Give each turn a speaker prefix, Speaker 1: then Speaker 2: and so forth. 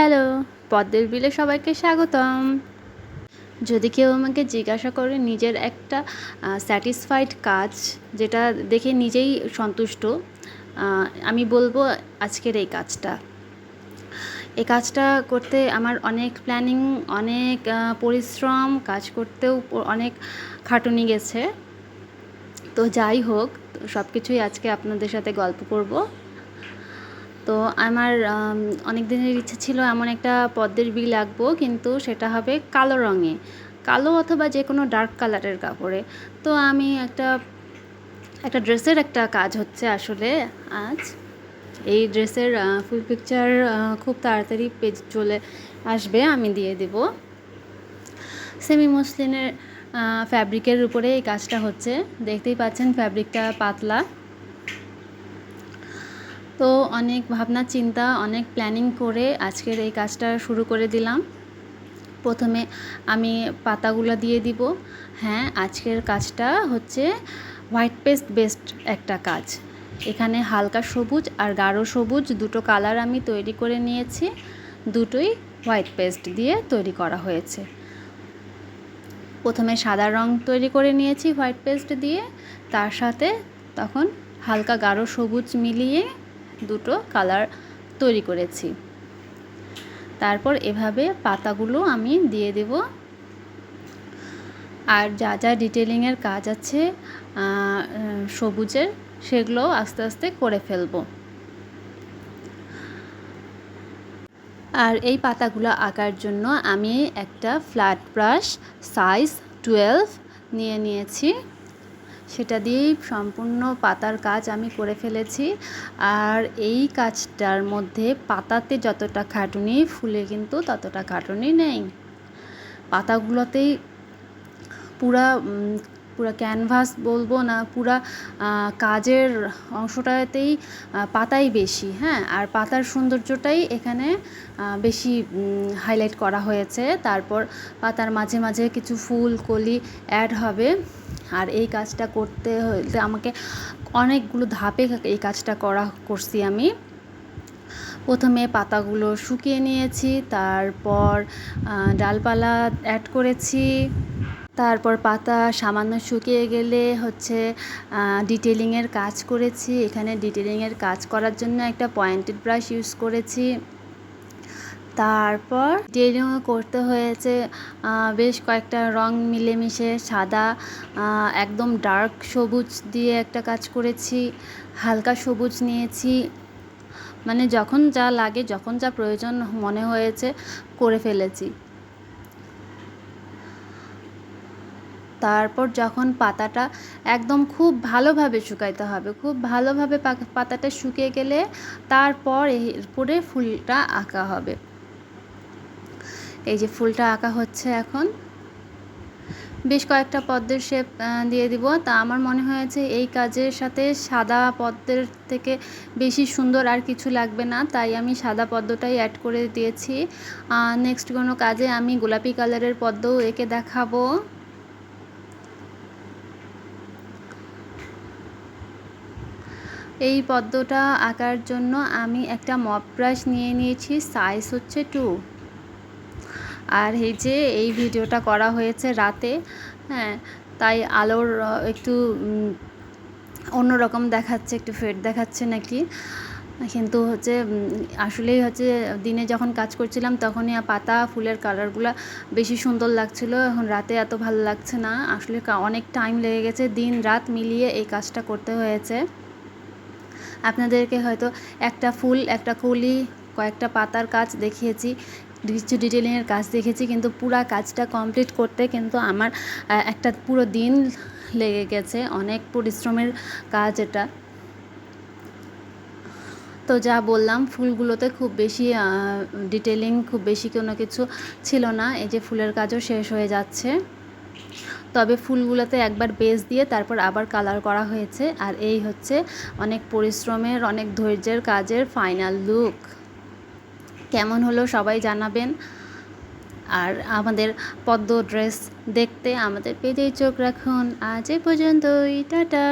Speaker 1: Hello, পদ্মের বিলে সবাইকে স্বাগতম। যদি কেউ আমাকে জিজ্ঞাসা করে নিজের একটা স্যাটিসফাইড কাজ, যেটা দেখে নিজেই সন্তুষ্ট আমি বলব আজকের এই কাজটা। এই কাজটা করতে আমার অনেক প্ল্যানিং অনেক পরিশ্রম, কাজ করতেও অনেক খাটুনি গেছে। তো যাই হোক সব কিছুই আজকে আপনাদের সাথে গল্প করব। তো আমার অনেক দিনের ইচ্ছে ছিল এমন একটা পদ্মের বিল আঁকবো কিন্তু সেটা হবে কালো রঙে। কালো অথবা যে কোনো ডার্ক কালারের কাপড়ে। তো আমি একটা একটা ড্রেসের একটা কাজ হচ্ছে আসলে আজ। এই ড্রেসের ফুল পিকচার খুব তাড়াতাড়ি পেজ চলে আসবে, আমি দিয়ে দেব। সেমি মসলিনের ফ্যাব্রিকের উপরে এই কাজটা হচ্ছে। দেখতেই পাচ্ছেন ফ্যাব্রিকটা পাতলা। তো অনেক ভাবনা, চিন্তা, অনেক প্ল্যানিং করে আজকের এই কাজটা শুরু করে দিলাম। প্রথমে আমি পাতাগুলো দিয়ে দিব। হ্যাঁ আজকের কাজটা হচ্ছে হোয়াইট পেস্ট বেস্ট একটা কাজ। এখানে হালকা সবুজ আর গাঢ় সবুজ দুটো কালার আমি তৈরি করে নিয়েছি। দুটোই হোয়াইট পেস্ট দিয়ে তৈরি করা হয়েছে। প্রথমে সাদা রং তৈরি করে নিয়েছি হোয়াইট পেস্ট দিয়ে। তার সাথে তখন হালকা গাঢ় সবুজ মিলিয়ে দুটো কালার তৈরি করেছি। তারপর এভাবে পাতাগুলো আমি দিয়ে দেব। আর যা যা ডিটেলিংয়ের কাজ আছে সবুজের সেগুলো আস্তে আস্তে করে ফেলব। আর এই পাতাগুলো আঁকার জন্য আমি একটা ফ্ল্যাট ব্রাশ সাইজ টুয়েলভ নিয়ে নিয়েছি। সেটা দিয়েই সম্পূর্ণ পাতার কাজ আমি করে ফেলেছি। আর এই কাজটার মধ্যে পাতাতে যতটা খাটুনি, ফুলে কিন্তু ততটা খাটুনি নেই। পাতাগুলোতেই পুরা পুরা ক্যানভাস বলব না, পুরা কাজের অংশটাতেই পাতাই বেশি হ্যাঁ? আর পাতার সৌন্দর্যটাই এখানে বেশি হাইলাইট করা হয়েছে। তারপর পাতার মাঝে মাঝে কিছু ফুল, কলি অ্যাড হবে। আর এই কাজটা করতে হলে আমাকে অনেকগুলো ধাপে এই কাজটা করা, করছি আমি। প্রথমে পাতাগুলো শুকিয়ে নিয়েছি, তারপর ডালপালা অ্যাড করেছি। তারপর পাতা সামান্য শুকিয়ে গেলে হচ্ছে ডিটেলিংয়ের কাজ করেছি। এখানে ডিটেলিংয়ের কাজ করার জন্য একটা পয়েন্টেড ব্রাশ ইউজ করেছি। তারপর ডিটেলিং করতে হয়েছে বেশ কয়েকটা রং মিলেমিশে, সাদা একদম ডার্ক সবুজ দিয়ে একটা কাজ করেছি, হালকা সবুজ নিয়েছি। মানে যখন যা লাগে, যখন যা প্রয়োজন মনে হয়েছে, করে ফেলেছি। তারপর যখন পাতাটা একদম খুব ভালোভাবে শুকাইতে হবে, খুব ভালোভাবে পাতাটা শুকিয়ে গেলে তারপর এরপরে ফুলটা আঁকা হবে। এই যে ফুলটা আঁকা হচ্ছে এখন। বেশ কয়েকটা পদ্মের শেপ দিয়ে দিব। তা আমার মনে হয়েছে এই কাজের সাথে সাদা পদ্মের থেকে বেশি সুন্দর আর কিছু লাগবে না। তাই আমি সাদা পদ্মটাই অ্যাড করে দিয়েছি। নেক্সট কোনো কাজে আমি গোলাপি কালারের পদ্মও এঁকে দেখাবো। এই পদ্মটা আঁকার জন্য আমি একটা মপ ব্রাশ নিয়ে নিয়েছি সাইজ হচ্ছে টু আর এই যে এই ভিডিওটা করা হয়েছে রাতে হ্যাঁ তাই আলোর একটু অন্যরকম দেখাচ্ছে, একটু ফেড দেখাচ্ছে নাকি? কিন্তু হচ্ছে আসলেই হচ্ছে, দিনে যখন কাজ করছিলাম তখনই পাতা, ফুলের কালারগুলো বেশি সুন্দর লাগছিল। এখন রাতে এত ভালো লাগছে না। আসলে অনেক টাইম লেগে গেছে, দিন রাত মিলিয়ে এই কাজটা করতে হয়েছে। আপনাদেরকে হয়তো একটা ফুল, একটা কলি, কয়েকটা পাতার কাজ দেখিয়েছি, কিছু ডিটেলিংয়ের কাজ দেখেছি কিন্তু পুরা কাজটা কমপ্লিট করতে কিন্তু আমার একটা পুরো দিন লেগে গেছে, অনেক পরিশ্রমের কাজ এটা। তো যা বললাম, ফুলগুলোতে খুব বেশি ডিটেলিং খুব বেশি কোনো কিছু ছিল না, এই যে ফুলের কাজও শেষ হয়ে যাচ্ছে। তবে ফুলগুলোতে একবার বেস দিয়ে তারপর আবার কালার করা হয়েছে। আর এই হচ্ছে অনেক পরিশ্রমের, অনেক ধৈর্যের কাজের ফাইনাল লুক কেমন হলো সবাই জানাবেন। আর আমাদের পদ্ম ড্রেস দেখতে আমাদের পেজেই চোখ রাখুন। আজ এ পর্যন্তই, টাটা।